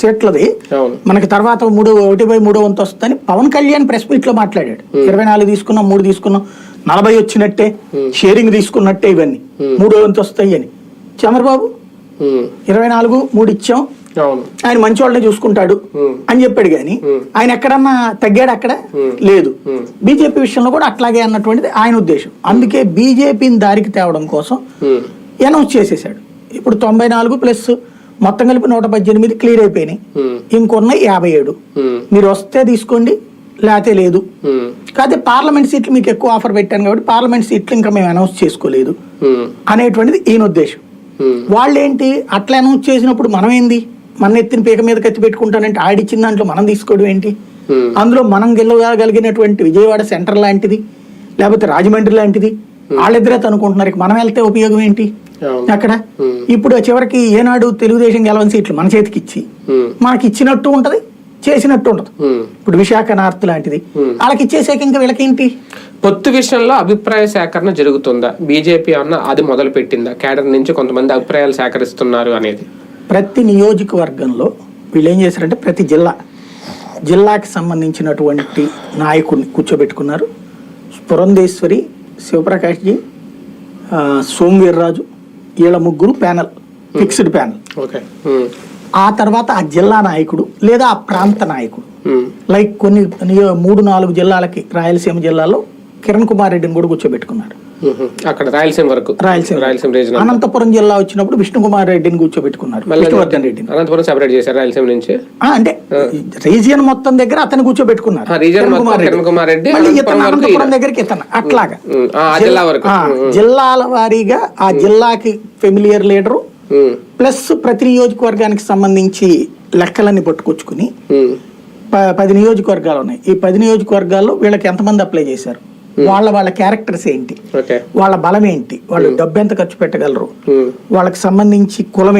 సీట్లది. మనకి తర్వాత మూడు ఒకటి బై మూడో వంతు వస్తుందని పవన్ కళ్యాణ్ ప్రెస్ మీట్లో మాట్లాడాడు ఇరవై నాలుగు తీసుకున్నాం మూడు తీసుకున్నాం నలభై వచ్చినట్టే షేరింగ్ తీసుకున్నట్టే ఇవన్నీ. మూడో వంతు వస్తాయి అని. చంద్రబాబు ఇరవై నాలుగు మూడు ఇచ్చాం. ఆయన మంచి వాళ్ళని చూసుకుంటాడు. అని చెప్పాడు కానీ ఆయన ఎక్కడన్నా తగ్గాడు అక్కడ? లేదు. బీజేపీ విషయంలో కూడా అట్లాగే అన్నటువంటిది ఆయన ఉద్దేశం. అందుకే బీజేపీని దారికి తేవడం కోసం అనౌన్స్ చేసేసాడు ఇప్పుడు తొంభై నాలుగు ప్లస్ మొత్తం కలిపి నూట పద్దెనిమిది క్లియర్ అయిపోయినాయి. ఉమ్, ఇంకొన్న యాభై ఏడు. మీరు వస్తే తీసుకోండి లేకపోతే లేదు. కాకపోతే పార్లమెంట్ సీట్లు మీకు ఎక్కువ ఆఫర్ పెట్టాను కాబట్టి పార్లమెంట్ సీట్లు ఇంకా మేము అనౌన్స్ చేసుకోలేదు. అనేటువంటిది ఈయన ఉద్దేశం. వాళ్ళు ఏంటి అట్లా అనౌన్స్ చేసినప్పుడు మనం ఏంది? మన ఎత్తిన పీక మీద కత్తి పెట్టుకుంటానంటే ఆడిచ్చిన దాంట్లో మనం తీసుకోవడం ఏంటి? అందులో మనం గెలవగలిగినటువంటి విజయవాడ సెంటర్ లాంటిది లేకపోతే రాజమండ్రి లాంటిది వాళ్ళిద్దరే అనుకుంటున్నారు ఇక మనం వెళ్తే ఉపయోగం ఏంటి? అక్కడ. ఇప్పుడు చివరికి ఏనాడు తెలుగుదేశం గెలవని సీట్లు మన చేతికి ఇచ్చి మనకి ఇచ్చినట్టు ఉంటది చేసినట్టు ఉంటది. ఉమ్. ఇప్పుడు విశాఖ నార్త్ లాంటిది. వాళ్ళకి ఇచ్చేసాక ఇంకా వీళ్ళకేంటి? పొత్తు విషయంలో అభిప్రాయ సేకరణ జరుగుతుందా? బీజేపీ అన్న అది మొదలు పెట్టిందా కేడర్ నుంచి కొంతమంది అభిప్రాయాలు సేకరిస్తున్నారు అనేది. ప్రతి నియోజకవర్గంలో వీళ్ళు ఏం చేశారంటే ప్రతి జిల్లా జిల్లాకి సంబంధించినటువంటి నాయకుడిని కూర్చోబెట్టుకున్నారు. పురంధేశ్వరి శివప్రకాష్జీ సోమవీర్రాజు వీళ్ళ ముగ్గురు ప్యానల్ ఫిక్స్డ్ ప్యానల్. ఓకే. ఆ తర్వాత ఆ జిల్లా నాయకుడు లేదా ఆ ప్రాంత నాయకుడు. లైక్ కొన్ని మూడు నాలుగు జిల్లాలకి రాయలసీమ జిల్లాలో కిరణ్ కుమార్ రెడ్డిని కూడా కూర్చోబెట్టుకున్నారు. అక్కడ రాయలసీమ వరకు. రాయలసీమ. రాయలసీమ రీజన్ అనంతపురం జిల్లా వచ్చినప్పుడు విష్ణు కుమార్ రెడ్డిని కూర్చోబెట్టుకున్నారు. విష్ణువర్ధన్ రెడ్డిని. అనంతపురం సెపరేట్ చేశారు రాయలసీమ నుంచి. అంటే రీజియన్ మొత్తం దగ్గర అతను కూర్చోబెట్టుకున్నారు. region కిరణ్ కుమార్ రెడ్డి. మళ్ళీ అనంతపురం ఇతను. దగ్గరికి ఇతను. అట్లాగా. జిల్లా వరకు. జిల్లాల వారీగా ఆ జిల్లాకి ఫెమిలియర్ లీడరు ప్లస్ ప్రతి నియోజకవర్గానికి సంబంధించి లెక్కలన్నీ పట్టుకొచ్చుకుని పది నియోజకవర్గాలు ఉన్నాయి. ఈ పది నియోజకవర్గాల్లో వీళ్ళకి ఎంతమంది అప్లై చేశారు? వాళ్ళ వాళ్ళ క్యారెక్టర్స్ ఏంటి? వాళ్ళ బలం ఏంటి? వాళ్ళు డబ్బు ఎంత ఖర్చు పెట్టగలరు? ఉమ్, వాళ్ళకి సంబంధించి కులం